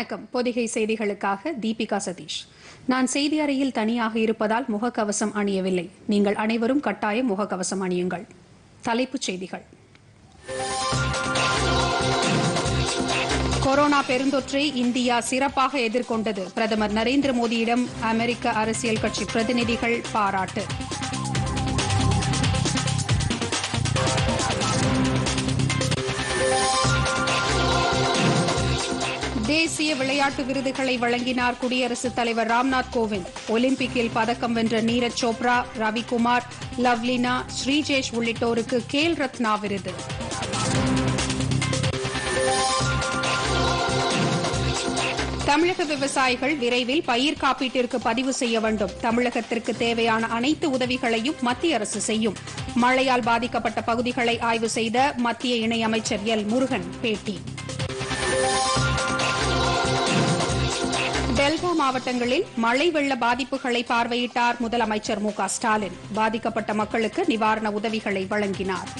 வணக்கம். பொதிகை செய்திகளுக்காக தீபிகா சதீஷ். நான் செய்தி அறையில் தனியாக இருப்பதால் முகக்கவசம் அணியவில்லை. நீங்கள் அனைவரும் கட்டாயம் முகக்கவசம் அணியுங்கள். தலைப்புச் செய்திகள். கொரோனா பெருந்தொற்றை இந்தியா சிறப்பாக எதிர்கொண்டது. பிரதமர் நரேந்திர மோடியிடம் அமெரிக்க அரசியல் கட்சி பிரதிநிதிகள் பாராட்டு. தேசிய விளையாட்டு விருதுகளை வழங்கினார் குடியரசுத் தலைவர் ராம்நாத் கோவிந்த். ஒலிம்பிக்கில் பதக்கம் வென்ற நீரஜ் சோப்ரா ரவிக்குமார் லவ்லினா ஸ்ரீஜேஷ் உள்ளிட்டோருக்கு கேல் ரத்னா விருது. தமிழக விவசாயிகள் விரைவில் பயிர் காப்பீட்டிற்கு பதிவு செய்ய வேண்டும். தமிழகத்திற்கு தேவையான அனைத்து உதவிகளையும் மத்திய அரசு செய்யும். மழையால் பாதிக்கப்பட்ட பகுதிகளை ஆய்வு செய்த மத்திய இணையமைச்சர் எல் முருகன் பேட்டி. மாவட்டங்களில் மழை வெள்ள பாதிப்புகளை பார்வையிட்டார் முதலமைச்சர் மு ஸ்டாலின். பாதிக்கப்பட்ட மக்களுக்கு நிவாரண உதவிகளை வழங்கினார்.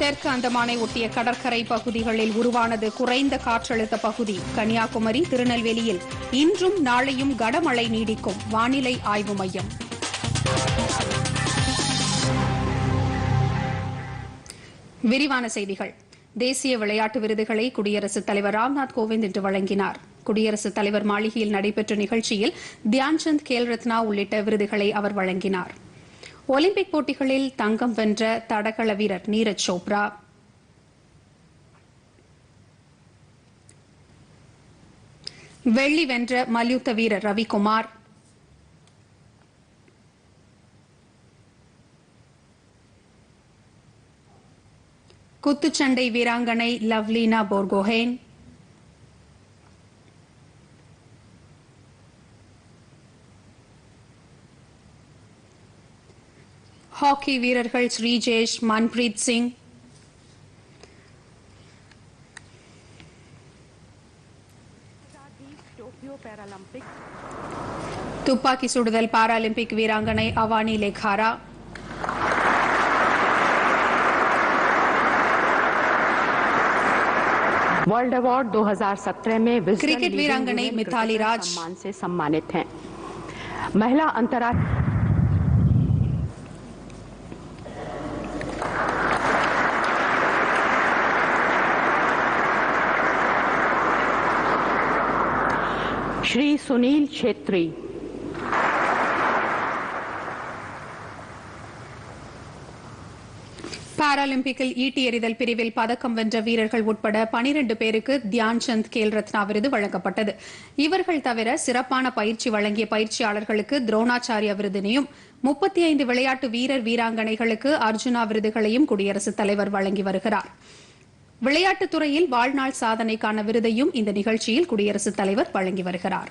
தெற்கு அந்தமானை ஒட்டிய கடற்கரை பகுதிகளில் உருவானது குறைந்த காற்றழுத்த பகுதி. கன்னியாகுமரி திருநெல்வேலியில் இன்றும் நாளையும் கனமழை நீடிக்கும் வானிலை ஆய்வு மையம். விரிவான செய்திகள். தேசிய விளையாட்டு விருதுகளை குடியரசுத் தலைவர் ராம்நாத் கோவிந்த் இன்று வழங்கினார். குடியரசுத் தலைவர் மாளிகையில் நடைபெற்ற நிகழ்ச்சியில் தியான்சந்த் கேல் ரத்னா உள்ளிட்ட விருதுகளை அவர் வழங்கினார். ஒலிம்பிக் போட்டிகளில் தங்கம் வென்ற தடகள வீரர் நீரஜ் சோப்ரா. வெள்ளி வென்ற மல்யுத்த வீரர் ரவிக்குமார். குத்துச்சண்டை வீராங்கனை லவ்லீனா போர்கோஹேன் ஹாக்கி வீரர்கள் ஸ்ரீஜேஷ் மன்பிரீத் சிங் துப்பாக்கி சுடுதல் பாராலிம்பிக் வீராங்கனை அவானி லெகாரா वर्ल्ड अवार्ड 2017 में क्रिकेट लीडिंग मिथाली राज। सम्मान से सम्मानित हैं महिला अंतर्राष्ट्रीय श्री सुनील छेत्री பாராலிம்பிக்கில் ஈட்டி எறிதல் பிரிவில் பதக்கம் வென்ற வீரர்கள் உட்பட பனிரெண்டு பேருக்கு தியான் சந்த் கேல் ரத்னா விருது வழங்கப்பட்டது. இவர்கள் தவிர சிறப்பான பயிற்சி வழங்கிய பயிற்சியாளர்களுக்கு துரோணாச்சாரியா விருதினையும் முப்பத்தி ஐந்து விளையாட்டு வீரர் வீராங்கனைகளுக்கு அர்ஜுனா விருதுகளையும் குடியரசுத் தலைவர் வழங்கி வருகிறார். விளையாட்டுத்துறையில் வாழ்நாள் சாதனைக்கான விருதையும் இந்த நிகழ்ச்சியில் குடியரசுத் தலைவர் வழங்கி வருகிறாா்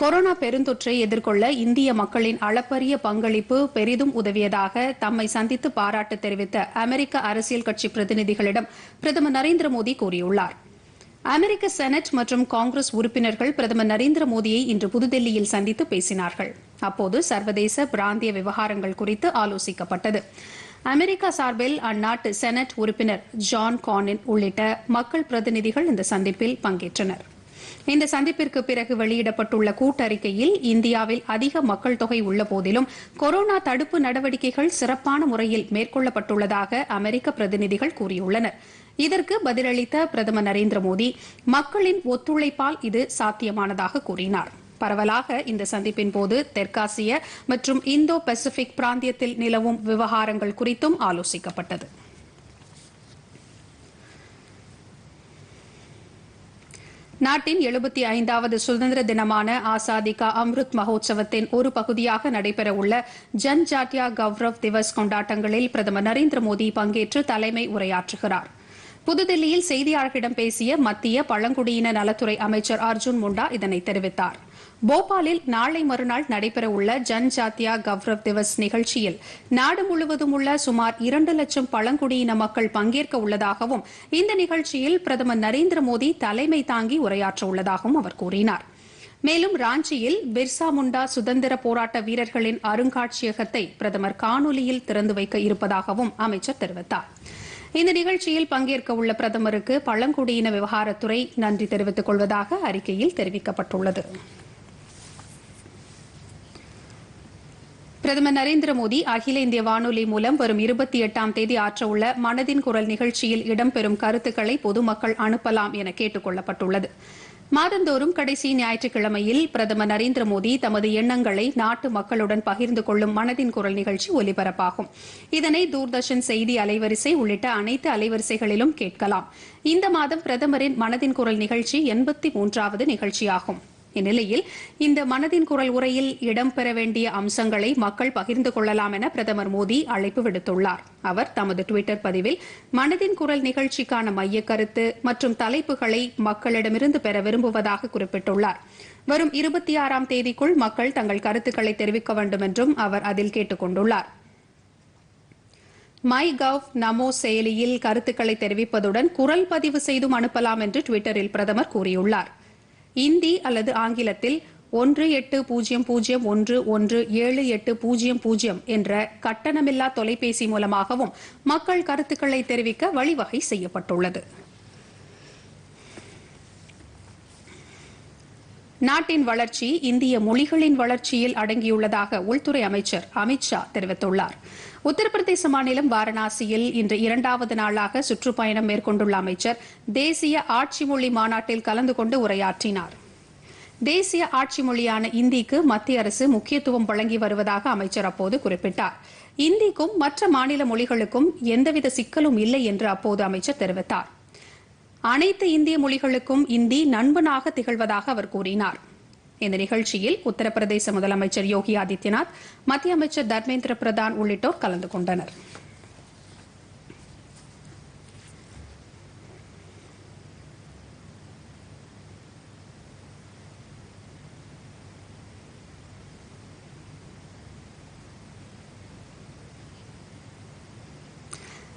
கொரோனா பெருந்தொற்றை எதிர்கொள்ள இந்திய மக்களின் அளப்பரிய பங்களிப்பு பெரிதும் உதவியதாக தம்மை சந்தித்து பாராட்டு தெரிவித்த அமெரிக்க அரசியல் கட்சி பிரதிநிதிகளிடம் பிரதமர் நரேந்திர மோடி கூறியுள்ளார். அமெரிக்க செனட் மற்றும் காங்கிரஸ் உறுப்பினர்கள் பிரதமர் நரேந்திர மோடியை இன்று புதுதில்லியில் சந்தித்து பேசினார்கள். அப்போது சர்வதேச பிராந்திய விவகாரங்கள் குறித்து ஆலோசிக்கப்பட்டது. அமெரிக்கா சார்பில் அந்நாட்டு செனட் உறுப்பினர் ஜான் கானின் உள்ளிட்ட மக்கள் பிரதிநிதிகள் இந்த சந்திப்பில் பங்கேற்றனர். இந்த சந்திப்பிற்கு பிறகு வெளியிடப்பட்டுள்ள கூட்டறிக்கையில் இந்தியாவில் அதிக மக்கள் தொகை உள்ள போதிலும் கொரோனா தடுப்பு நடவடிக்கைகள் சிறப்பான முறையில் மேற்கொள்ளப்பட்டுள்ளதாக அமெரிக்க பிரதிநிதிகள் கூறியுள்ளனர். இதற்கு பதிலளித்த பிரதமர் நரேந்திர மோடி மக்களின் ஒத்துழைப்பால் இது சாத்தியமானதாக கூறினார். பரவலாக இந்த சந்திப்பின் போது தெற்காசிய மற்றும் இந்தோ பசிபிக் பிராந்தியத்தில் நிலவும் விவகாரங்கள் குறித்தும் ஆலோசிக்கப்பட்டது. நாட்டின் எழுபத்தி ஐந்தாவது சுதந்திர தினமான ஆசாதி கா அம்ருத் மகோத்சவத்தின் ஒரு பகுதியாக நடைபெறவுள்ள ஜன் ஜாட்டியா கௌரவ் திவஸ் கொண்டாட்டங்களில் பிரதமர் நரேந்திர மோடி பங்கேற்று தலைமை உரையாற்றுகிறார். புதுதில்லியில் செய்தியாளர்களிடம் பேசிய மத்திய பழங்குடியின நலத்துறை அமைச்சர் அர்ஜுன் முண்டா இதனை தெரிவித்தார். போபாலில் நாளை மறுநாள் நடைபெறவுள்ள ஜன் ஜாத்தியா கௌரவ் திவஸ் நிகழ்ச்சியில் நாடு முழுவதும் உள்ள சுமார் இரண்டு லட்சம் பழங்குடியின மக்கள் பங்கேற்க உள்ளதாகவும் இந்த நிகழ்ச்சியில் பிரதமர் நரேந்திர மோடி தலைமை தாங்கி உரையாற்ற உள்ளதாகவும் அவர் கூறினார். மேலும் ராஞ்சியில் பிர்சா முண்டா சுதந்திர போராட்ட வீரர்களின் அருங்காட்சியகத்தை பிரதமர் காணொலியில் திறந்து வைக்க இருப்பதாகவும் அமைச்சர் தெரிவித்தார். இந்த நிகழ்ச்சியில் பங்கேற்க உள்ள பிரதமருக்கு பழங்குடியின விவகாரத்துறை நன்றி தெரிவித்துக் கொள்வதாக அறிக்கையில் தெரிவிக்கப்பட்டுள்ளது. பிரதமர் நரேந்திர மோடி அகில இந்திய வானொலி மூலம் வரும் இருபத்தி எட்டாம் தேதி ஆற்றவுள்ள மனதின் குரல் நிகழ்ச்சியில் இடம்பெறும் கருத்துக்களை பொதுமக்கள் அனுப்பலாம் என கேட்டுக் கொள்ளப்பட்டுள்ளது. மாதந்தோறும் கடைசி ஞாயிற்றுக்கிழமையில் பிரதமர் நரேந்திர மோடி தமது எண்ணங்களை நாட்டு மக்களுடன் பகிர்ந்து கொள்ளும் மனதின் குரல் நிகழ்ச்சி ஒலிபரப்பாகும். இதனை தூர்தர்ஷன் செய்தி அலைவரிசை உள்ளிட்ட அனைத்து அலைவரிசைகளிலும் கேட்கலாம். இந்த மாதம் பிரதமரின் மனதின் குரல் நிகழ்ச்சி எண்பத்தி மூன்றாவது நிகழ்ச்சியாகும். இந்நிலையில் இந்த மனதின் குரல் உரையில் இடம்பெற வேண்டிய அம்சங்களை மக்கள் பகிர்ந்து கொள்ளலாம் என பிரதமர் மோடி அழைப்பு விடுத்துள்ளார். அவர் தமது டுவிட்டர் பதிவில் மனதின் குரல் நிகழ்ச்சிக்கான மைய கருத்து மற்றும் தலைப்புகளை மக்களிடமிருந்து பெற விரும்புவதாக குறிப்பிட்டுள்ளார். வரும் இருபத்தி ஆறாம் தேதிக்குள் மக்கள் தங்கள் கருத்துக்களை தெரிவிக்க வேண்டும் என்றும் அவர் அதில் கேட்டுக் கொண்டுள்ளார். மை கவ் நமோ செயலியில் கருத்துக்களை தெரிவிப்பதுடன் குரல் பதிவு செய்தும் அனுப்பலாம் என்று டுவிட்டரில் பிரதமர் கூறியுள்ளார். இந்தி அல்லது ஆங்கிலத்தில் ஒன்று எட்டு பூஜ்ஜியம் பூஜ்ஜியம் ஒன்று ஒன்று ஏழு எட்டு பூஜ்ஜியம் பூஜ்ஜியம் என்ற கட்டணமில்லா தொலைபேசி மூலமாகவும் மக்கள் கருத்துக்களை தெரிவிக்க வழிவகை செய்யப்பட்டுள்ளது. நாட்டின் வளர்ச்சி இந்திய மொழிகளின் வளர்ச்சியில் அடங்கியுள்ளதாக உள்துறை அமைச்சர் அமித்ஷா தெரிவித்துள்ளார். உத்தரப்பிரதேச மாநிலம் வாரணாசியில் இன்று இரண்டாவது நாளாக சுற்றுப்பயணம் மேற்கொண்டுள்ள அமைச்சர் தேசிய ஆட்சி மொழி மாநாட்டில் கலந்து கொண்டு உரையாற்றினார். தேசிய ஆட்சி மொழியான இந்திக்கு மத்திய அரசு முக்கியத்துவம் வழங்கி வருவதாக அமைச்சர் அப்போது குறிப்பிட்டார். இந்திக்கும் மற்ற மாநில மொழிகளுக்கும் எந்தவித சிக்கலும் இல்லை என்று அப்போது அமைச்சர் தெரிவித்தார். அனைத்து இந்திய மொழிகளுக்கும் இந்தி நண்பனாக திகழ்வதாக அவர் கூறினார். இந்த நிகழ்ச்சியில் உத்தரப்பிரதேச முதலமைச்சர் யோகி ஆதித்யநாத் மத்திய அமைச்சர் தர்மேந்திர பிரதான் உள்ளிட்டோர் கலந்து கொண்டனர்.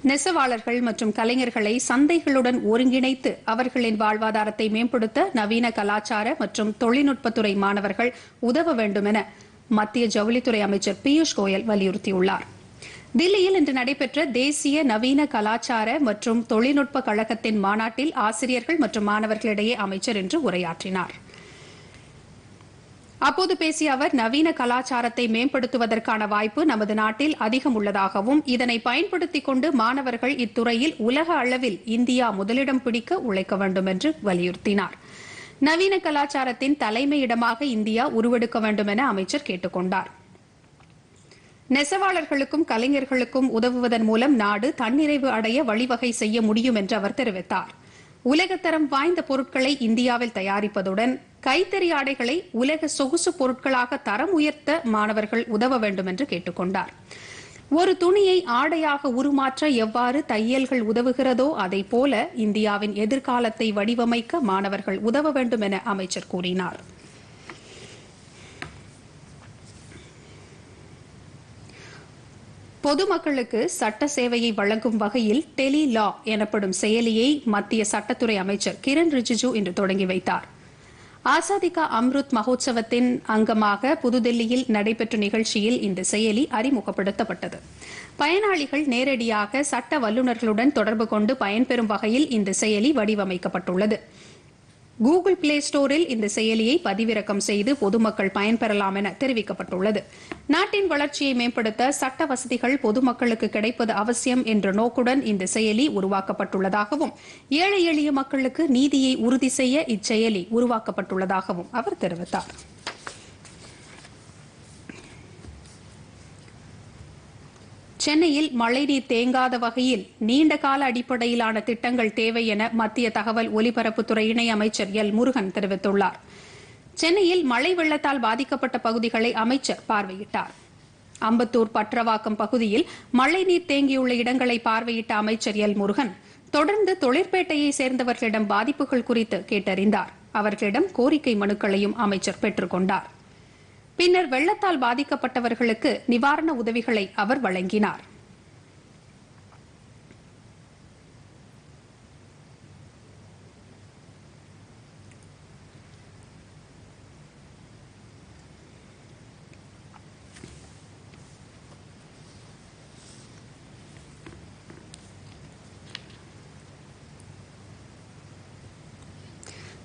நெசவாளர்கள் மற்றும் கலைஞர்களை சந்தைகளுடன் ஒருங்கிணைத்து அவர்களின் வாழ்வாதாரத்தை மேம்படுத்த நவீன கலாச்சார மற்றும் தொழில்நுட்பத்துறை மாணவர்கள் உதவ வேண்டும் என மத்திய ஜவுளித்துறை அமைச்சர் பியூஷ் கோயல் வலியுறுத்தியுள்ளார். தில்லியில் இன்று நடைபெற்ற தேசிய நவீன கலாச்சார மற்றும் தொழில்நுட்ப கழகத்தின் மாநாட்டில் ஆசிரியர்கள் மற்றும் மாணவர்களிடையே அமைச்சர் இன்று உரையாற்றினார். அப்போது பேசிய அவர் நவீன கலாச்சாரத்தை மேம்படுத்துவதற்கான வாய்ப்பு நமது நாட்டில் அதிகம் உள்ளதாகவும் இதனை பயன்படுத்திக் கொண்டு மாணவர்கள் இத்துறையில் உலக அளவில் இந்தியா முதலிடம் பிடிக்க உழைக்க வேண்டும் என்று வலியுறுத்தினார். நவீன கலாச்சாரத்தின் தலைமையிடமாக இந்தியா உருவெடுக்க வேண்டும் என அமைச்சர் கேட்டுக் கொண்டார். நெசவாளர்களுக்கும் கலைஞர்களுக்கும் உதவுவதன் மூலம் நாடு தன்னிறைவு அடைய வழிவகை செய்ய முடியும் என்று அவர் தெரிவித்தார். உலகத்தரம் வாய்ந்த பொருட்களை இந்தியாவில் தயாரிப்பதுடன் கைத்தறி ஆடைகளை உலக சொகுசு பொருட்களாக தரம் உயர்த்த மாணவர்கள் உதவ வேண்டும் என்று கேட்டுக்கொண்டார். ஒரு துணியை ஆடையாக உருமாற்ற எவ்வாறு தையல்கள் உதவுகிறதோ அதை போல இந்தியாவின் எதிர்காலத்தை வடிவமைக்க மாணவர்கள் உதவ வேண்டும் என அமைச்சர் கூறினார். பொதுமக்களுக்கு சட்ட சேவையை வழங்கும் வகையில் டெலி லா எனப்படும் செயலியை மத்திய சட்டத்துறை அமைச்சர் கிரண் ரிஜிஜு இன்று தொடங்கி வைத்தார். ஆசாதிகா அம்ருத் மகோத்சவத்தின் அங்கமாக புதுதில்லியில் நடைபெற்ற நிகழ்ச்சியில் இந்த செயலி அறிமுகப்படுத்தப்பட்டது. பயனாளிகள் நேரடியாக சட்ட வல்லுநர்களுடன் தொடர்பு கொண்டு பயன்பெறும் வகையில் இந்த செயலி வடிவமைக்கப்பட்டுள்ளது. கூகுள் பிளே ஸ்டோரில் இந்த செயலியை பதிவிறக்கம் செய்து பொதுமக்கள் பயன்பெறலாம் என தெரிவிக்கப்பட்டுள்ளது. நாட்டின் வளர்ச்சியை மேம்படுத்த சட்ட வசதிகள் பொதுமக்களுக்கு கிடைப்பது அவசியம் என்ற நோக்குடன் இந்த செயலி உருவாக்கப்பட்டுள்ளதாகவும் ஏழை எளிய மக்களுக்கு நீதியை உறுதி செய்ய இச்செயலி உருவாக்கப்பட்டுள்ளதாகவும் அவர் தெரிவித்தார். சென்னையில் மழைநீர் தேங்காத வகையில் நீண்டகால அடிப்படையிலான திட்டங்கள் தேவை என மத்திய தகவல் ஒலிபரப்புத்துறை இணையமைச்சர் எல் முருகன் தெரிவித்துள்ளார். சென்னையில் மழை வெள்ளத்தால் பாதிக்கப்பட்ட பகுதிகளை அமைச்சர் பார்வையிட்டார். அம்பத்தூர் பற்றவாக்கம் பகுதியில் மழைநீர் தேங்கியுள்ள இடங்களை பார்வையிட்ட அமைச்சர் எல் முருகன் தொடர்ந்து தொழிற்பேட்டையை சேர்ந்தவர்களிடம் பாதிப்புகள் குறித்து கேட்டறிந்தார். அவர்களிடம் கோரிக்கை மனுக்களையும் அமைச்சர் பெற்றுக் கொண்டார். பின்னர் வெள்ளத்தால் பாதிக்கப்பட்டவர்களுக்கு நிவாரண உதவிகளை அவர் வழங்கினார்.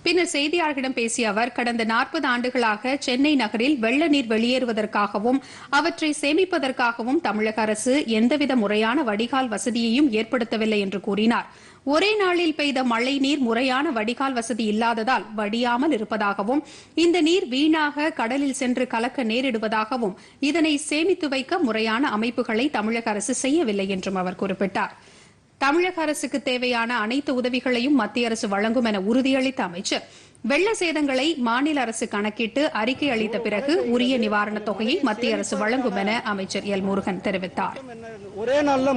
பின்னர் செய்தியாளர்களிடம் பேசிய அவர் கடந்த நாற்பது ஆண்டுகளாக சென்னை நகரில் வெள்ள நீர் வெளியேறுவதற்காகவும் அவற்றை சேமிப்பதற்காகவும் தமிழக அரசு எந்தவித முறையான வடிகால் வசதியையும் ஏற்படுத்தவில்லை என்று கூறினார். ஒரே நாளில் பெய்த மழை நீர் முறையான வடிகால் வசதி இல்லாததால் வடியாமல் இருப்பதாகவும் இந்த நீர் வீணாக கடலில் சென்று கலக்க நேரிடுவதாகவும் இதனை சேமித்து வைக்க முறையான அமைப்புகளை தமிழக அரசு செய்யவில்லை என்றும் அவர் குறிப்பிட்டார். தமிழக அரசுக்கு தேவையான அனைத்து உதவிகளையும் மத்திய அரசு வழங்கும் என உறுதியளித்த அமைச்சர் வெள்ள சேதங்களை மாநில அரசு கணக்கிட்டு அறிக்கை அளித்த பிறகு உரிய நிவாரணத் தொகையை மத்திய அரசு வழங்கும் என அமைச்சர் எல் முருகன் தெரிவித்தார். ஒரே நாள்ல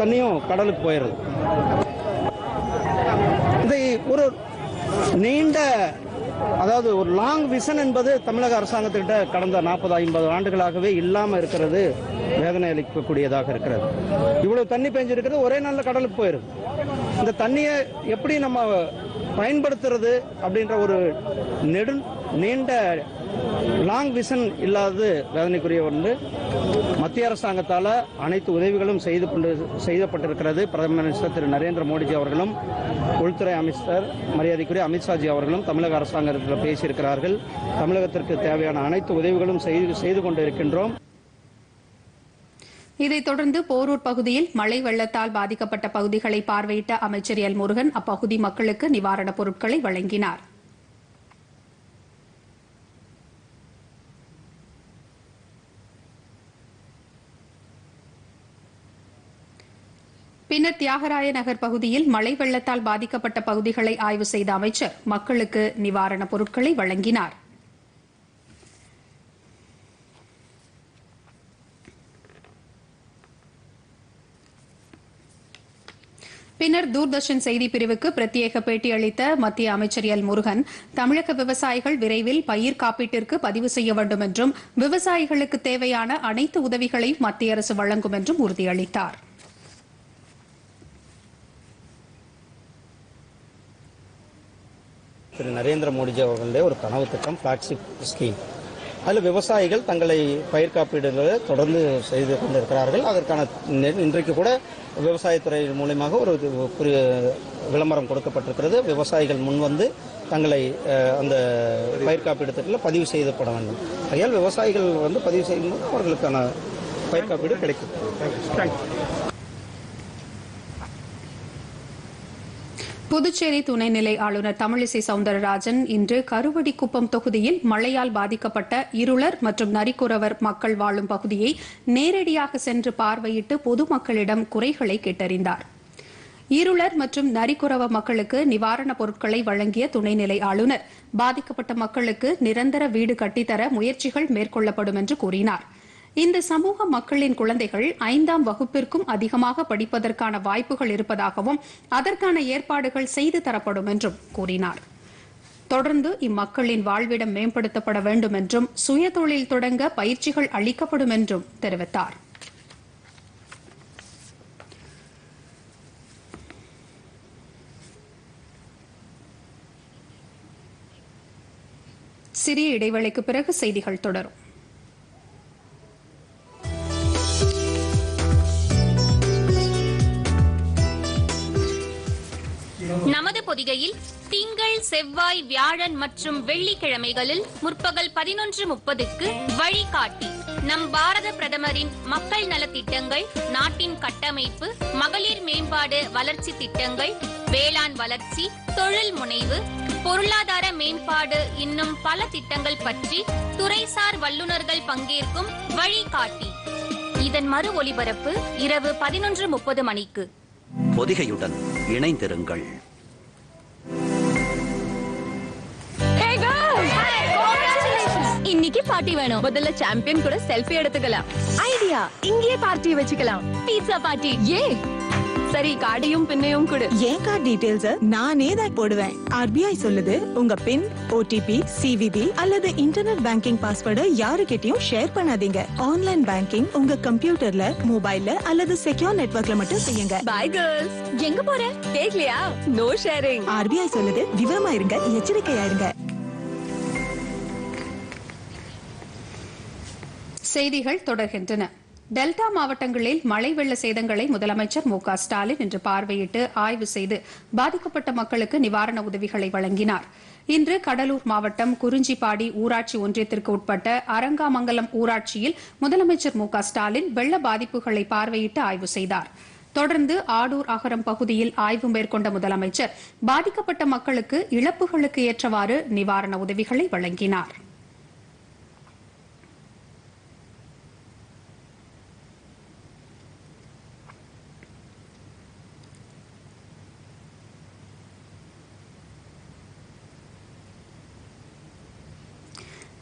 தண்ணியும் கடலுக்கு போயிடுது இதை ஒரு நீண்ட அதாவது ஒரு லாங் விஷன் என்பது தமிழக அரசாங்கத்திட்ட கடந்த நாற்பது ஐம்பது ஆண்டுகளாகவே இல்லாமல் இருக்கிறது. வேதனை அளிக்கக்கூடியதாக இருக்கிறது. இவ்வளவு தண்ணி பெஞ்சிருக்கிறது ஒரே நாளில் கடலுக்கு போயிடும் இந்த தண்ணியை எப்படி நம்ம பயன்படுத்துறது அப்படின்ற ஒரு நெடு நீண்ட லாங் விஷன் இல்லாதது வேதனைக்குரிய ஒன்று. மத்திய அரசாங்கத்தால் அனைத்து உதவிகளும் செய்து கொண்டு செய்யப்பட்டிருக்கிறது பிரதம மினிஸ்டர் திரு நரேந்திர மோடிஜி அவர்களும் உள்துறை அமைச்சர் மரியாதைக்குரிய அமித்ஷாஜி அவர்களும் தமிழக அரசாங்கத்தில் பேசியிருக்கிறார்கள். தமிழகத்திற்கு தேவையான அனைத்து உதவிகளும் செய்து செய்து கொண்டிருக்கின்றோம். இதைத் தொடர்ந்து போரூர் பகுதியில் மழை வெள்ளத்தால் பாதிக்கப்பட்ட பகுதிகளை பார்வையிட்ட அமைச்சர் எல் முருகன் அப்பகுதி மக்களுக்கு நிவாரணப் பொருட்களை வழங்கினார். பின்னர் தியாகராய நகர் பகுதியில் மழை வெள்ளத்தால் பாதிக்கப்பட்ட பகுதிகளை ஆய்வு செய்த அமைச்சர் மக்களுக்கு நிவாரணப் பொருட்களை வழங்கினார். பின்னர் தூர்தர்ஷன் செய்தி பிரிவுக்கு பிரத்யேக பேட்டி அளித்த மத்திய அமைச்சர் எல் முருகன் தமிழக விவசாயிகள் விரைவில் பயிர் காப்பீட்டிற்கு பதிவு செய்ய வேண்டும் என்றும் விவசாயிகளுக்கு தேவையான அனைத்து உதவிகளையும் மத்திய அரசு வழங்கும் என்றும் உறுதியளித்தார். திரு நரேந்திர மோடிஜி அவர்களுடைய ஒரு கனவு திட்டம் ஃபிளாக்ஷிப் ஸ்கீம் அதில் விவசாயிகள் தங்களை பயிர் காப்பீடுகளை தொடர்ந்து செய்து கொண்டிருக்கிறார்கள். அதற்கான இன்றைக்கு கூட விவசாயத்துறை மூலயமாக ஒரு விளம்பரம் கொடுக்கப்பட்டிருக்கிறது. விவசாயிகள் முன்வந்து தங்களை அந்த பயிர் காப்பீடு திட்டத்தில் பதிவு செய்யப்பட வேண்டும். ஆகையால் விவசாயிகள் வந்து பதிவு செய்யும்போது அவர்களுக்கான பயிர் காப்பீடு கிடைக்கும். புதுச்சேரி துணைநிலை ஆளுநர் தமிழிசை சவுந்தரராஜன் இன்று கருவடிக்குப்பம் தொகுதியில் மழையால் பாதிக்கப்பட்ட இருளர் மற்றும் நரிக்குறவர் மக்கள் வாழும் பகுதியை நேரடியாக சென்று பார்வையிட்டு பொதுமக்களிடம் குறைகளை கேட்டறிந்தார். இருளர் மற்றும் நரிக்குறவ மக்களுக்கு நிவாரணப் பொருட்களை வழங்கிய துணைநிலை ஆளுநர் பாதிக்கப்பட்ட மக்களுக்கு நிரந்தர வீடு கட்டித்தர முயற்சிகள் மேற்கொள்ளப்படும் என்று கூறினார். இந்த சமூக மக்களின் குழந்தைகள் ஐந்தாம் வகுப்பிற்கும் அதிகமாக படிப்பதற்கான வாய்ப்புகள் இருப்பதாகவும் அதற்கான ஏற்பாடுகள் செய்து தரப்படும் என்றும் கூறினார். தொடர்ந்து இம்மக்களின் வாழ்விடம் மேம்படுத்தப்பட வேண்டும் என்றும் சுயதொழில் தொடங்க பயிற்சிகள் அளிக்கப்படும் என்றும் தெரிவித்தார். சிறிய இடைவேளைக்கு பிறகு செய்திகள் தொடரும். பொதிகையில் திங்கள் செவ்வாய் வியாழன் மற்றும் வெள்ளிக்கிழமைகளில் முற்பகல் பதினொன்று முப்பதுக்கு வழிகாட்டி நம் பாரத பிரதமரின் மக்கள் நலத்திட்டங்கள் நாட்டின் கட்டமைப்பு மகளிர் மேம்பாடு வளர்ச்சி திட்டங்கள் வேளாண் வளர்ச்சி தொழில் முனைவு பொருளாதார மேம்பாடு இன்னும் பல திட்டங்கள் பற்றி துறைசார் வல்லுநர்கள் பங்கேற்கும் வழிகாட்டி. இதன் மறு ஒலிபரப்பு இரவு பதினொன்று முப்பது மணிக்கு. பொதிகையுடன் இணைந்திருங்கள். இன்னைக்கு பார்ட்டி வேணும். முதல்ல சாம்பியன் கூட செல்ஃபி எடுத்துக்கலாம். ஐடியா இங்கேயே பார்ட்டி வச்சுக்கலாம். பீட்சா பார்ட்டி ஏ? சரி கார்டையும் பின்னையும் கொடு. என் கார்டு டீடைல்ஸ் நானே தான் போடுவேன். ஆர்பிஐ சொல்லுது உங்க பின் ஓடிபி சிவிபி அல்லது இன்டர்நெட் பேங்கிங் பாஸ்வேர்டு யாருக்கிட்டயும் ஷேர் பண்ணாதீங்க. ஆன்லைன் பேங்கிங் உங்க கம்ப்யூட்டர்ல மொபைல்ல அல்லது செக்யூர் நெட்வொர்க்ல மட்டும் செய்யுங்க. பாய் கேர்ள்ஸ் எங்க போற? கேக்கலையா நோ ஷேரிங் ஆர்பிஐ சொல்லுது விவரமா இருங்க எச்சரிக்கையா இருங்க. செய்திகள் தொடர்கின்றன. டெல்டா மாவட்டங்களில் மழை வெள்ள சேதங்களை முதலமைச்சர் மு க ஸ்டாலின் இன்று பார்வையிட்டு ஆய்வு செய்து பாதிக்கப்பட்ட மக்களுக்கு நிவாரண உதவிகளை வழங்கினார். இன்று கடலூர் மாவட்டம் குறிஞ்சிப்பாடி ஊராட்சி ஒன்றியத்திற்கு உட்பட்ட அரங்காமங்கலம் ஊராட்சியில் முதலமைச்சர் மு க ஸ்டாலின் வெள்ள பாதிப்புகளை பார்வையிட்டு ஆய்வு செய்தார். தொடர்ந்து ஆடூர் அகரம் பகுதியில் ஆய்வு மேற்கொண்ட முதலமைச்சர் பாதிக்கப்பட்ட மக்களுக்கு இழப்புகளுக்கு ஏற்றவாறு நிவாரண உதவிகளை வழங்கினார்.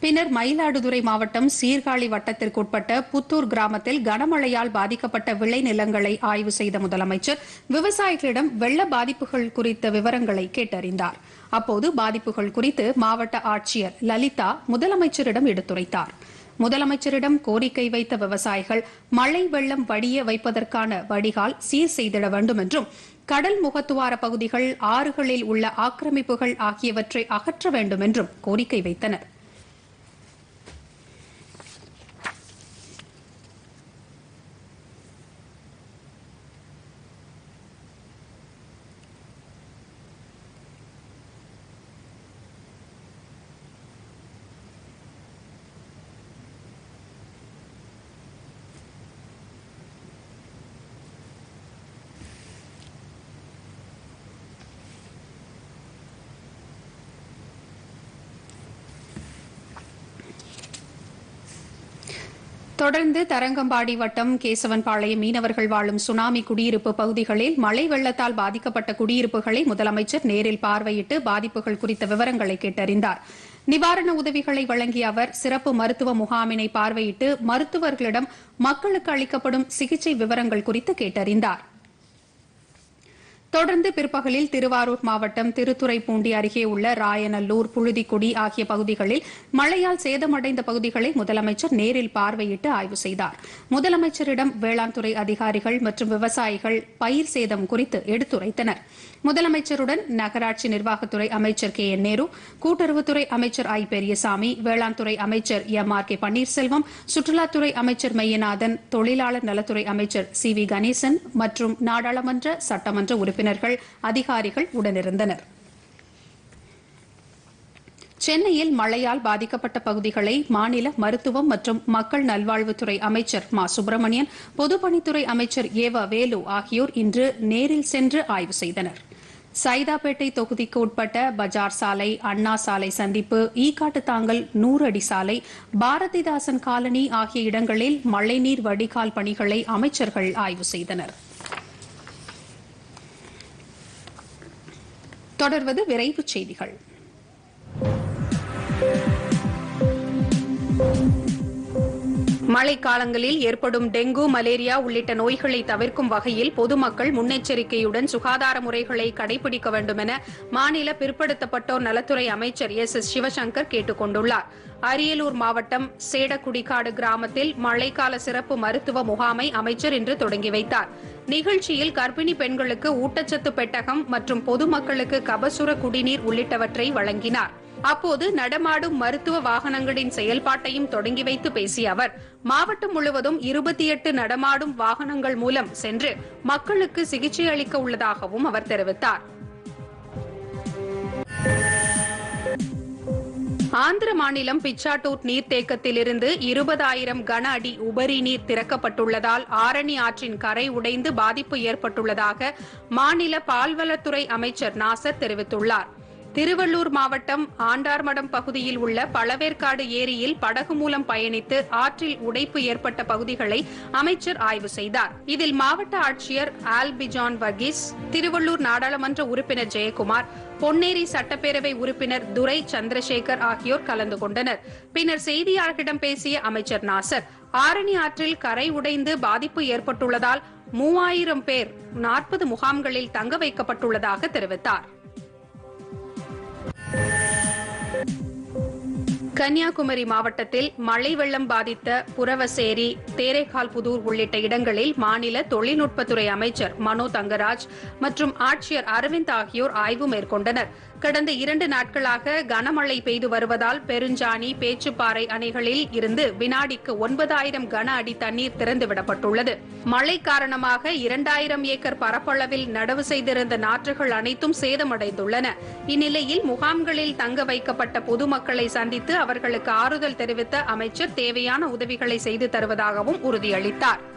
பின்னர் மயிலாடுதுறை மாவட்டம் சீர்காழி வட்டத்திற்குட்பட்ட புத்தூர் கிராமத்தில் கனமழையால் பாதிக்கப்பட்ட விளைநிலங்களை ஆய்வு செய்த முதலமைச்சர் விவசாயிகளிடம் வெள்ள பாதிப்புகள் குறித்த விவரங்களை கேட்டறிந்தார். அப்போது பாதிப்புகள் குறித்து மாவட்ட ஆட்சியர் லலிதா முதலமைச்சரிடம் எடுத்துரைத்தார். முதலமைச்சரிடம் கோரிக்கை வைத்த விவசாயிகள் மழை வெள்ளம் வடிய வைப்பதற்கான வடிகால் சீர் செய்திட வேண்டும் என்றும் கடல் முகத்துவார பகுதிகள் ஆறுகளில் உள்ள ஆக்கிரமிப்புகள் ஆகியவற்றை அகற்ற வேண்டும் என்றும் கோரிக்கை வைத்தனா் தொடர்ந்து தரங்கம்பாடி வட்டம் கேசவன்பாளையம் மீனவர்கள் வாழும் சுனாமி குடியிருப்பு பகுதிகளில் மழை வெள்ளத்தால் பாதிக்கப்பட்ட குடியிருப்புகளை முதலமைச்சர் நேரில் பார்வையிட்டு பாதிப்புகள் குறித்த விவரங்களை கேட்டறிந்தார். நிவாரண உதவிகளை வழங்கிய அவர் சிறப்பு மருத்துவ முகாமினை பார்வையிட்டு மருத்துவர்களிடம் மக்களுக்கு அளிக்கப்படும் சிகிச்சை விவரங்கள் குறித்து கேட்டறிந்தார். தொடர்ந்து பிற்பகலில் திருவாரூர் மாவட்டம் திருத்துறைப்பூண்டி அருகே உள்ள ராயநல்லூர் புழுதிக்குடி ஆகிய பகுதிகளில் மழையால் சேதமடைந்த பகுதிகளை முதலமைச்சர் நேரில் பார்வையிட்டு ஆய்வு செய்தார். முதலமைச்சரிடம் வேளாண் துறை அதிகாரிகள் மற்றும் விவசாயிகள் பயிர் சேதம் குறித்து எடுத்துரைத்தனர். முதலமைச்சருடன் நகராட்சி நிர்வாகத்துறை அமைச்சர் கே என் நேரு கூட்டுறவுத்துறை அமைச்சர் ஐ பெரியசாமி வேளாண் துறை அமைச்சர் எம் ஆர் கே பன்னீர்செல்வம் சுற்றுலாத்துறை அமைச்சர் மையநாதன் தொழிலாளர் நலத்துறை அமைச்சர் சி வி கணேசன் மற்றும் நாடாளுமன்ற சட்டமன்ற உறுப்பினர்கள் அதிகாரிகள் உடனிருந்தனர். சென்னையில் மழையால் பாதிக்கப்பட்ட பகுதிகளை மாநில மருத்துவம் மற்றும் மக்கள் நல்வாழ்வுத்துறை அமைச்சர் மா சுப்பிரமணியன் பொதுப்பணித்துறை அமைச்சர் ஏவ வேலு ஆகியோர் இன்று நேரில் சென்று ஆய்வு செய்தனர். சைதாப்பேட்டை தொகுதிக்கு உட்பட்ட பஜார் சாலை அண்ணா சாலை சந்திப்பு ஈகாட்டுத்தாங்கல் நூறு அடி சாலை பாரதிதாசன் காலனி ஆகிய இடங்களில் மழைநீர் வடிகால் பணிகளை அமைச்சர்கள் ஆய்வு செய்தனர். தொடர்வது விரைவுச் செய்திகள். மழைக்காலங்களில் ஏற்படும் டெங்கு மலேரியா உள்ளிட்ட நோய்களை தவிர்க்கும் வகையில் பொதுமக்கள் முன்னெச்சரிக்கையுடன் சுகாதார முறைகளை கடைபிடிக்க வேண்டும் என மாநில பிற்படுத்தப்பட்டோர் நலத்துறை அமைச்சர் எஸ். எஸ். சிவசங்கர் கேட்டுக் கொண்டுள்ளார். அரியலூர் மாவட்டம் சேடக்குடிக்காடு கிராமத்தில் மழைக்கால சிறப்பு மருத்துவ முகாமை அமைச்சர் இன்று தொடங்கி வைத்தார். நிகழ்ச்சியில் கர்ப்பிணி பெண்களுக்கு ஊட்டச்சத்து பெட்டகம் மற்றும் பொதுமக்களுக்கு கபசுர குடிநீர் உள்ளிட்டவற்றை வழங்கினார். அப்போது நடமாடும் மருத்துவ வாகனங்களின் செயல்பாட்டையும் தொடங்கி வைத்து பேசிய அவர் மாவட்டம் முழுவதும் இருபத்தி எட்டு நடமாடும் வாகனங்கள் மூலம் சென்று மக்களுக்கு சிகிச்சை அளிக்க உள்ளதாகவும் அவர் தெரிவித்தார். ஆந்திர மாநிலம் பிச்சாட்டூர் நீர்த்தேக்கத்திலிருந்து இருபதாயிரம் கன அடி உபரி நீர் திறக்கப்பட்டுள்ளதால் ஆரணி ஆற்றின் கரை உடைந்து பாதிப்பு ஏற்பட்டுள்ளதாக மாநில பால்வளத்துறை அமைச்சர் நாசர் தெரிவித்துள்ளார். திருவள்ளூர் மாவட்டம் ஆண்டார்மடம் பகுதியில் உள்ள பழவேற்காடு ஏரியில் படகு மூலம் பயணித்து ஆற்றில் உடைப்பு ஏற்பட்ட பகுதிகளை அமைச்சர் ஆய்வு செய்தார். இதில் மாவட்ட ஆட்சியர் ஆல்பிஜான் வர்கீஸ் திருவள்ளூர் நாடாளுமன்ற உறுப்பினர் ஜெயக்குமார் பொன்னேரி சட்டப்பேரவை உறுப்பினர் துரை சந்திரசேகர் ஆகியோர் கலந்து கொண்டனர். பின்னர் செய்தியாளர்களிடம் பேசிய அமைச்சர் நாசர் ஆரணி ஆற்றில் கரை உடைந்து பாதிப்பு ஏற்பட்டுள்ளதால் மூவாயிரம் பேர் நாற்பது முகாம்களில் தங்க வைக்கப்பட்டுள்ளதாக தெரிவித்தார். கன்னியாகுமரி மாவட்டத்தில் மழை வெள்ளம் பாதித்த புறவசேரி தேரைக்கால்புதூர் உள்ளிட்ட இடங்களில் மாநில தொழில்நுட்பத்துறை அமைச்சர் மனோ தங்கராஜ் மற்றும் ஆட்சியர் அரவிந்த் ஆகியோர் ஆய்வு மேற்கொண்டனர். கடந்த இரண்டு நாட்களாக கனமழை பெய்து வருவதால் பெருஞ்சாணி பேச்சுப்பாறை அணைகளில் இருந்து வினாடிக்கு ஒன்பதாயிரம் கன அடி தண்ணீர் திறந்துவிடப்பட்டுள்ளது. மழை காரணமாக இரண்டாயிரம் ஏக்கர் பரப்பளவில் நடவு செய்திருந்த நாற்றுகள் அனைத்தும் சேதமடைந்துள்ளன. இந்நிலையில் முகாம்களில் தங்க வைக்கப்பட்ட பொதுமக்களை சந்தித்து அவர்களுக்கு ஆறுதல் தெரிவித்த அமைச்சர் தேவையான உதவிகளை செய்து தருவதாகவும் உறுதியளித்தார்.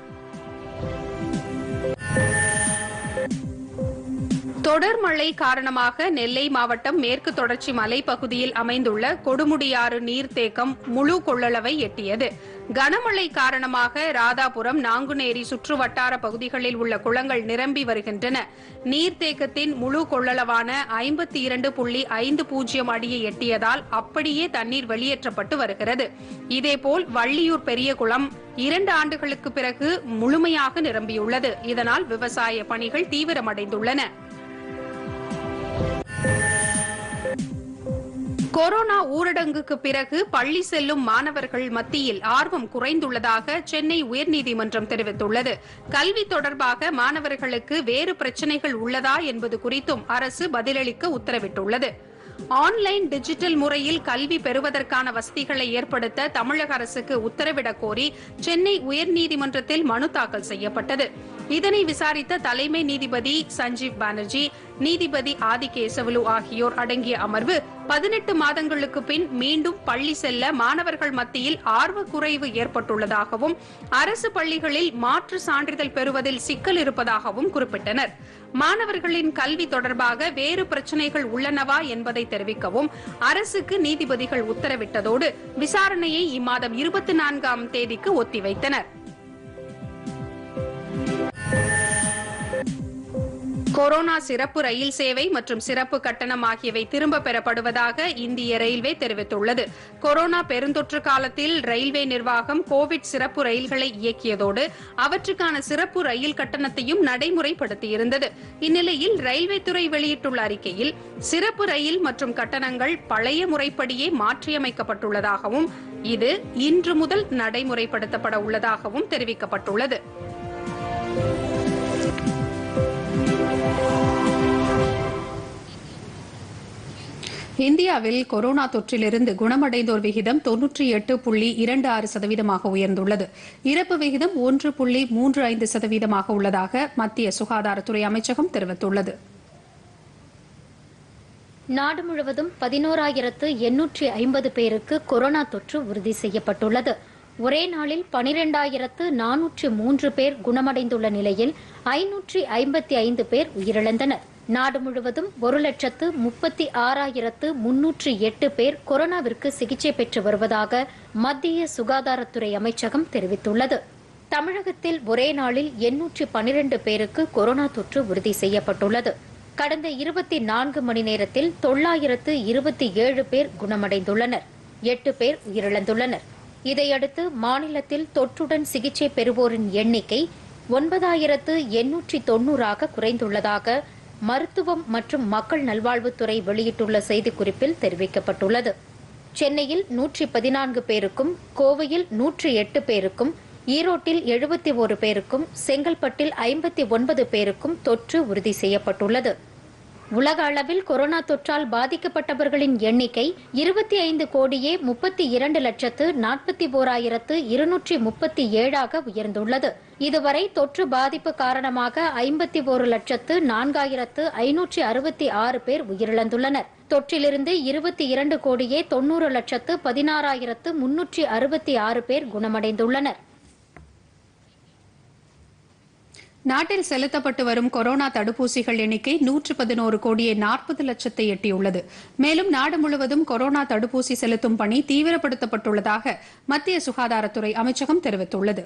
தொடர் மழை காரணமாக நெல்லை மாவட்டம் மேற்கு தொடர்ச்சி மலைப்பகுதியில் அமைந்துள்ள கொடுமுடியாறு நீர்த்தேக்கம் முழு கொள்ளளவை எட்டியது. கனமழை காரணமாக ராதாபுரம் நாங்குநேரி சுற்றுவட்டார பகுதிகளில் உள்ள குளங்கள் நிரம்பி வருகின்றன. நீர்த்தேக்கத்தின் முழு கொள்ளளவான ஐம்பத்தி இரண்டு புள்ளி ஐந்து பூஜ்ஜியம் அடியை எட்டியதால் அப்படியே தண்ணீர் வெளியேற்றப்பட்டு வருகிறது. இதேபோல் வள்ளியூர் பெரியகுளம் இரண்டு ஆண்டுகளுக்கு பிறகு முழுமையாக நிரம்பியுள்ளது. இதனால் விவசாய பணிகள் தீவிரமடைந்துள்ளன. கொரோனா ஊரடங்குக்கு பிறகு பள்ளி செல்லும் மாணவர்கள் மத்தியில் ஆர்வம் குறைந்துள்ளதாக சென்னை உயர்நீதிமன்றம் தெரிவித்துள்ளது. கல்வி தொடர்பாக மாணவர்களுக்கு வேறு பிரச்சினைகள் உள்ளதா என்பது குறித்தும் அரசு பதிலளிக்க உத்தரவிட்டுள்ளது. ஆன்லைன் டிஜிட்டல் முறையில் கல்வி பெறுவதற்கான வசதிகளை ஏற்படுத்த தமிழக அரசுக்கு உத்தரவிடக் கோரி சென்னை உயர்நீதிமன்றத்தில் மனு தாக்கல் செய்யப்பட்டது. இதனை விசாரித்த தலைமை நீதிபதி சஞ்சீவ் பானர்ஜி நீதிபதி ஆதிகேசவலு ஆகியோர் அடங்கிய அமர்வு பதினெட்டு மாதங்களுக்கு பின் மீண்டும் பள்ளி செல்ல மாணவர்கள் மத்தியில் ஆர்வ குறைவு ஏற்பட்டுள்ளதாகவும் அரசு பள்ளிகளில் மாற்று சான்றிதழ் பெறுவதில் சிக்கல் இருப்பதாகவும் குறிப்பிட்டனர். மாணவர்களின் கல்வி தொடர்பாக வேறு பிரச்சினைகள் உள்ளனவா என்பதை தெரிவிக்கவும் அரசுக்கு நீதிபதிகள் உத்தரவிட்டதோடு விசாரணையை இம்மாதம் இருபத்தி நான்காம் தேதிக்கு ஒத்திவைத்தனா் கொரோனா சிறப்பு ரயில் சேவை மற்றும் சிறப்பு கட்டணம் ஆகியவை திரும்ப பெறப்படுவதாக இந்திய ரயில்வே தெரிவித்துள்ளது. கொரோனா பெருந்தொற்று காலத்தில் ரயில்வே நிர்வாகம் கோவிட் சிறப்பு ரயில்களை இயக்கியதோடு அவற்றுக்கான சிறப்பு ரயில் கட்டணத்தையும் நடைமுறைப்படுத்தியிருந்தது. இந்நிலையில் ரயில்வே துறை வெளியிட்டுள்ள அறிக்கையில் சிறப்பு ரயில் மற்றும் கட்டணங்கள் பழைய முறைப்படியே மாற்றியமைக்கப்பட்டுள்ளதாகவும் இது இன்று முதல் நடைமுறைப்படுத்தப்பட உள்ளதாகவும் தெரிவிக்கப்பட்டுள்ளது. இந்தியாவில் கொரோனா தொற்றிலிருந்து குணமடைந்தோர் விகிதம் தொன்னூற்றி எட்டு புள்ளி இரண்டு ஆறு சதவீதமாக உயர்ந்துள்ளது. இறப்பு விகிதம் ஒன்று புள்ளி மூன்று ஐந்து சதவீதமாக உள்ளதாக மத்திய சுகாதாரத்துறை அமைச்சகம் தெரிவித்துள்ளது. நாடு முழுவதும் பதினோராயிரத்து எண்ணூற்றி ஐம்பது பேருக்கு கொரோனா தொற்று உறுதி செய்யப்பட்டுள்ளது. ஒரே நாளில் பனிரெண்டாயிரத்து நானூற்று மூன்று பேர் குணமடைந்துள்ள நிலையில் ஐநூற்றி ஐம்பத்தி ஐந்து பேர் உயிரிழந்தனர். நாடு முழுவதும் ஒரு லட்சத்து முப்பத்தி ஆறாயிரத்து முன்னூற்றி எட்டு பேர் கொரோனாவிற்கு சிகிச்சை பெற்று வருவதாக மத்திய சுகாதாரத்துறை அமைச்சகம் தெரிவித்துள்ளது. தமிழகத்தில் ஒரே நாளில் எண்ணூற்றி பனிரெண்டு பேருக்கு கொரோனா தொற்று உறுதி செய்யப்பட்டுள்ளது. கடந்த இருபத்தி நான்கு மணி நேரத்தில் தொள்ளாயிரத்து இருபத்தி ஏழு பேர் குணமடைந்துள்ளனர். எட்டு பேர் உயிரிழந்துள்ளனர். இதையடுத்து மாநிலத்தில் தொற்றுடன் சிகிச்சை பெறுவோரின் எண்ணிக்கை ஒன்பதாயிரத்து எண்ணூற்றி தொன்னூறாக குறைந்துள்ளதாக மருத்துவம் மற்றும் மக்கள் நல்வாழ்வுத்துறை வெளியிட்டுள்ள செய்திக்குறிப்பில் தெரிவிக்கப்பட்டுள்ளது. சென்னையில் நூற்றி பதினான்கு பேருக்கும் கோவையில் நூற்றி எட்டு பேருக்கும் ஈரோட்டில் எழுபத்தி ஒரு பேருக்கும் செங்கல்பட்டில் ஐம்பத்தி ஒன்பது பேருக்கும் தொற்று உறுதி செய்யப்பட்டுள்ளது. உலக அளவில் கொரோனா தொற்றால் பாதிக்கப்பட்டவர்களின் எண்ணிக்கை இருபத்தி ஐந்து கோடியே முப்பத்தி இரண்டு லட்சத்து நாற்பத்தி ஓராயிரத்து இருநூற்றி முப்பத்தி ஏழாக உயர்ந்துள்ளது. இதுவரை தொற்று பாதிப்பு காரணமாக ஐம்பத்தி ஒரு லட்சத்து நான்காயிரத்து ஐநூற்றி அறுபத்தி ஆறு பேர் உயிரிழந்துள்ளனர். தொற்றிலிருந்து இருபத்தி இரண்டு கோடியே தொன்னூறு லட்சத்து பதினாறாயிரத்து முன்னூற்றி அறுபத்தி ஆறு பேர் குணமடைந்துள்ளனர். நாட்டில் செலுத்தப்பட்டு வரும் கொரோனா தடுப்பூசிகள் எண்ணிக்கை நூற்று பதினோரு கோடியே நாற்பது லட்சத்தை எட்டியுள்ளது. மேலும் நாடு முழுவதும் கொரோனா தடுப்பூசி செலுத்தும் பணி தீவிரப்படுத்தப்பட்டுள்ளதாக மத்திய சுகாதாரத்துறை அமைச்சகம் தெரிவித்துள்ளது.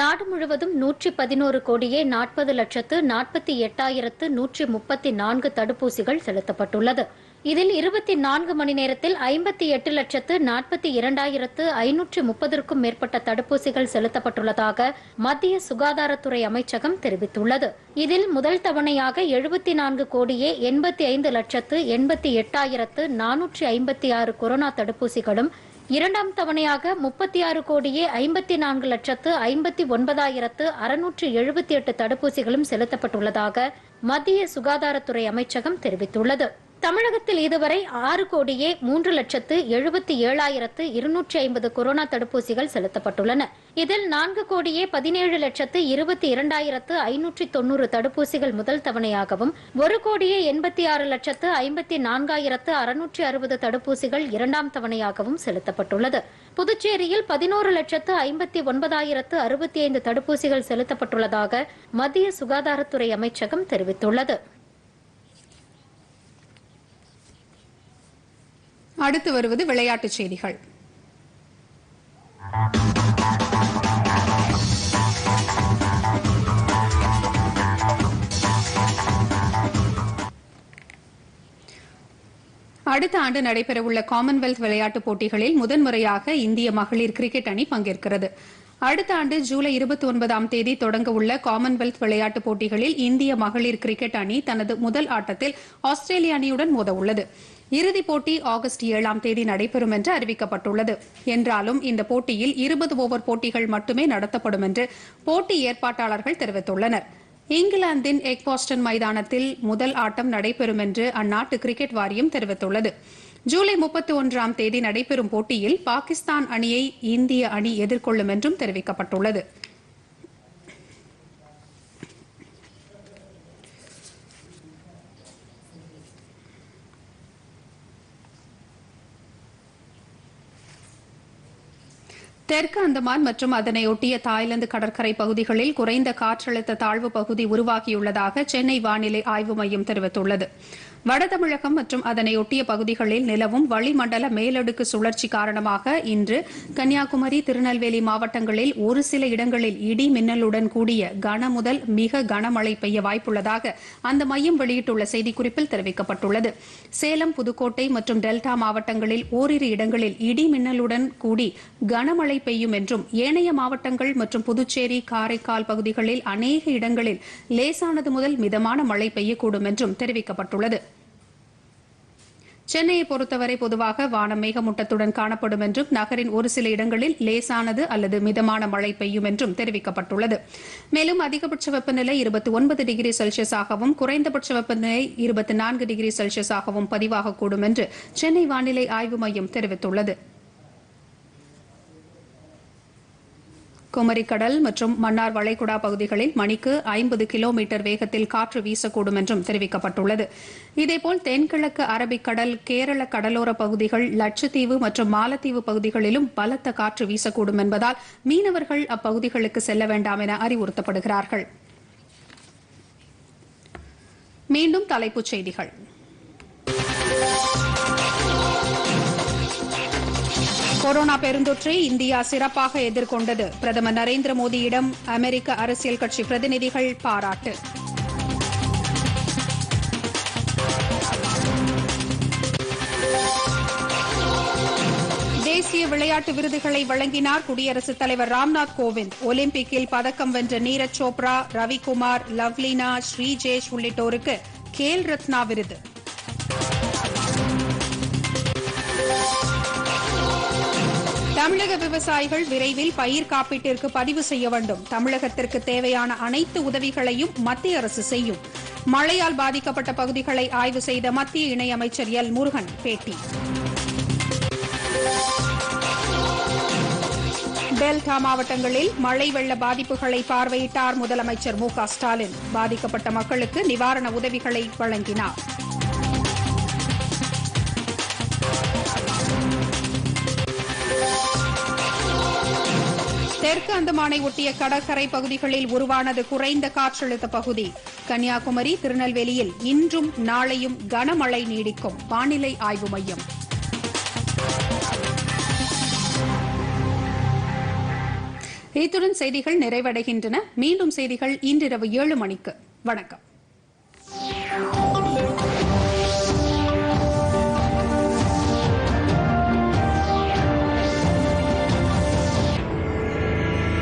நாடு முழுவதும் நூற்றி பதினோரு கோடியே நாற்பது லட்சத்து நாற்பத்தி எட்டாயிரத்து நூற்றி முப்பத்தி நான்கு தடுப்பூசிகள் செலுத்தப்பட்டுள்ளது. இதில் இருபத்தி நான்கு மணி நேரத்தில் ஐம்பத்தி எட்டு லட்சத்து நாற்பத்தி இரண்டாயிரத்து ஐநூற்று முப்பதற்கும் மேற்பட்ட தடுப்பூசிகள் செலுத்தப்பட்டுள்ளதாக மத்திய சுகாதாரத்துறை அமைச்சகம் தெரிவித்துள்ளது. இதில் முதல் தவணையாக எழுபத்தி நான்கு கோடியே எண்பத்தி ஐந்து லட்சத்து எண்பத்தி எட்டாயிரத்து நானூற்றி ஐம்பத்தி ஆறு கொரோனா தடுப்பூசிகளும் இரண்டாம் தவணையாக முப்பத்தி ஆறு கோடியே ஐம்பத்தி நான்கு லட்சத்து ஐம்பத்தி ஒன்பதாயிரத்து அறுநூற்று எழுபத்தி எட்டு தடுப்பூசிகளும் செலுத்தப்பட்டுள்ளதாக மத்திய சுகாதாரத்துறை அமைச்சகம் தெரிவித்துள்ளது. தமிழகத்தில் இதுவரை ஆறு கோடியே மூன்று லட்சத்து எழுபத்தி ஏழாயிரத்து இருநூற்றி ஐம்பது கொரோனா தடுப்பூசிகள் செலுத்தப்பட்டுள்ளன. இதில் நான்கு கோடியே பதினேழு லட்சத்து இருபத்தி இரண்டாயிரத்து ஐநூற்றி தொன்னூறு தடுப்பூசிகள் முதல் தவணையாகவும் ஒரு கோடியே எண்பத்தி ஆறு லட்சத்து ஐம்பத்தி நான்காயிரத்து அறுநூற்றி அறுபது தடுப்பூசிகள் இரண்டாம் தவணையாகவும் செலுத்தப்பட்டுள்ளது. புதுச்சேரியில் பதினோரு லட்சத்து ஐம்பத்தி ஒன்பதாயிரத்து அறுபத்தி ஐந்து தடுப்பூசிகள் செலுத்தப்பட்டுள்ளதாக மத்திய சுகாதாரத்துறை அமைச்சகம் தெரிவித்துள்ளது. அடுத்து வருவது விளையாட்டுச் செய்திகள். அடுத்த ஆண்டு நடைபெறவுள்ள காமன்வெல்த் விளையாட்டுப் போட்டிகளில் முதன்முறையாக இந்திய மகளிர் கிரிக்கெட் அணி பங்கேற்கிறது. அடுத்த ஆண்டு ஜூலை இருபத்தி ஒன்பதாம் தேதி தொடங்க உள்ள காமன்வெல்த் விளையாட்டுப் போட்டிகளில் இந்திய மகளிர் கிரிக்கெட் அணி தனது முதல் ஆட்டத்தில் ஆஸ்திரேலிய அணியுடன் மோத உள்ளது இறுதிப் போட்டி ஆகஸ்ட் ஏழாம் தேதி நடைபெறும் என்று அறிவிக்கப்பட்டுள்ளது. என்றாலும் இந்த போட்டியில் இருபது ஓவர் போட்டிகள் மட்டுமே நடத்தப்படும் என்று போட்டி ஏற்பாட்டாளர்கள் தெரிவித்துள்ளனர். இங்கிலாந்தின் எக்பாஸ்டன் மைதானத்தில் முதல் ஆட்டம் நடைபெறும் என்று அந்நாட்டு கிரிக்கெட் வாரியம் தெரிவித்துள்ளது. ஜூலை முப்பத்தி ஒன்றாம் தேதி நடைபெறும் போட்டியில் பாகிஸ்தான் அணியை இந்திய அணி எதிர்கொள்ளும் என்றும் தெரிவிக்கப்பட்டுள்ளது. தெற்கு அந்தமான் மற்றும் அதனையொட்டிய தாய்லாந்து கடற்கரை பகுதிகளில் குறைந்த காற்றழுத்த தாழ்வு பகுதி உருவாகியுள்ளதாக சென்னை வானிலை ஆய்வு மையம் தெரிவித்துள்ளது. வடதமிழகம் மற்றும் அதனையொட்டிய பகுதிகளில் நிலவும் வளிமண்டல மேலடுக்கு சுழற்சி காரணமாக இன்று கன்னியாகுமரி திருநெல்வேலி மாவட்டங்களில் ஒரு சில இடங்களில் இடி மின்னலுடன் கூடிய கன முதல் மிக கனமழை பெய்ய வாய்ப்புள்ளதாக அந்த மையம் வெளியிட்டுள்ள செய்திக்குறிப்பில் தெரிவிக்கப்பட்டுள்ளது. சேலம் புதுக்கோட்டை மற்றும் டெல்டா மாவட்டங்களில் ஓரிரு இடங்களில் இடி மின்னலுடன் கூடி கனமழை பெய்யும் என்றும் ஏனைய மாவட்டங்கள் மற்றும் புதுச்சேரி காரைக்கால் பகுதிகளில் அநேக இடங்களில் லேசானது முதல் மிதமான மழை பெய்யக்கூடும் என்றும் தெரிவிக்கப்பட்டுள்ளது. சென்னையை பொறுத்தவரை பொதுவாக வானம் மேகமூட்டத்துடன் காணப்படும் என்றும் நகரின் ஒரு சில இடங்களில் லேசானது அல்லது மிதமான மழை பெய்யும் என்றும் தெரிவிக்கப்பட்டுள்ளது. மேலும் அதிகபட்ச வெப்பநிலை இருபத்தி ஒன்பது டிகிரி செல்சியஸாகவும் குறைந்தபட்ச வெப்பநிலை இருபத்தி நான்கு டிகிரி செல்சியஸாகவும் பதிவாகக்கூடும் என்று சென்னை வானிலை ஆய்வு மையம் தெரிவித்துள்ளது. குமரிக்கடல் மற்றும் மன்னார் வளைகுடா பகுதிகளில் மணிக்கு ஐம்பது கிலோமீட்டர் வேகத்தில் காற்று வீசக்கூடும் என்றும் தெரிவிக்கப்பட்டுள்ளது. இதேபோல் தென்கிழக்கு அரபிக்கடல் கேரள கடலோர பகுதிகள் லட்சத்தீவு மற்றும் மாலத்தீவு பகுதிகளிலும் பலத்த காற்று வீசக்கூடும் என்பதால் மீனவர்கள் அப்பகுதிகளுக்கு செல்ல வேண்டாம் என அறிவுறுத்தப்படுகிறார்கள். மீண்டும் தலைப்புச் செய்திகள். கொரோனா பெருந்தொற்றை இந்தியா சிறப்பாக எதிர்கொண்டது. பிரதமர் நரேந்திர மோடியிடம் அமெரிக்க அரசியல் கட்சி பிரதிநிதிகள் பாராட்டு. தேசிய விளையாட்டு விருதுகளை வழங்கினார் குடியரசுத் தலைவர் ராம்நாத் கோவிந்த். ஒலிம்பிக்கில் பதக்கம் வென்ற நீரஜ் சோப்ரா ரவிக்குமார் லவ்லினா ஸ்ரீஜேஷ் உள்ளிட்டோருக்கு கேல் ரத்னா விருது. தமிழக விவசாயிகள் விரைவில் பயிர் காப்பீட்டிற்கு பதிவு செய்ய வேண்டும். தமிழகத்திற்கு தேவையான அனைத்து உதவிகளையும் மத்திய அரசு செய்யும். மழையால் பாதிக்கப்பட்ட பகுதிகளை ஆய்வு செய்த மத்திய இணையமைச்சர் எல். முருகன் பேட்டி. டெல்டா மாவட்டங்களில் மழை வெள்ள பாதிப்புகளை பார்வையிட்டார் முதலமைச்சர் மு க ஸ்டாலின். பாதிக்கப்பட்ட மக்களுக்கு நிவாரண உதவிகளை வழங்கினார். தெற்கு அந்தமானை ஒட்டிய கடற்கரை பகுதிகளில் உருவானது குறைந்த காற்றழுத்த பகுதி. கன்னியாகுமரி திருநெல்வேலியில் இன்றும் நாளையும் கனமழை நீடிக்கும். வானிலை ஆய்வு மையம். இத்துடன் செய்திகள் நிறைவடைகின்றன. மீண்டும் செய்திகள் இன்றிரவு ஏழு மணிக்கு. வணக்கம்.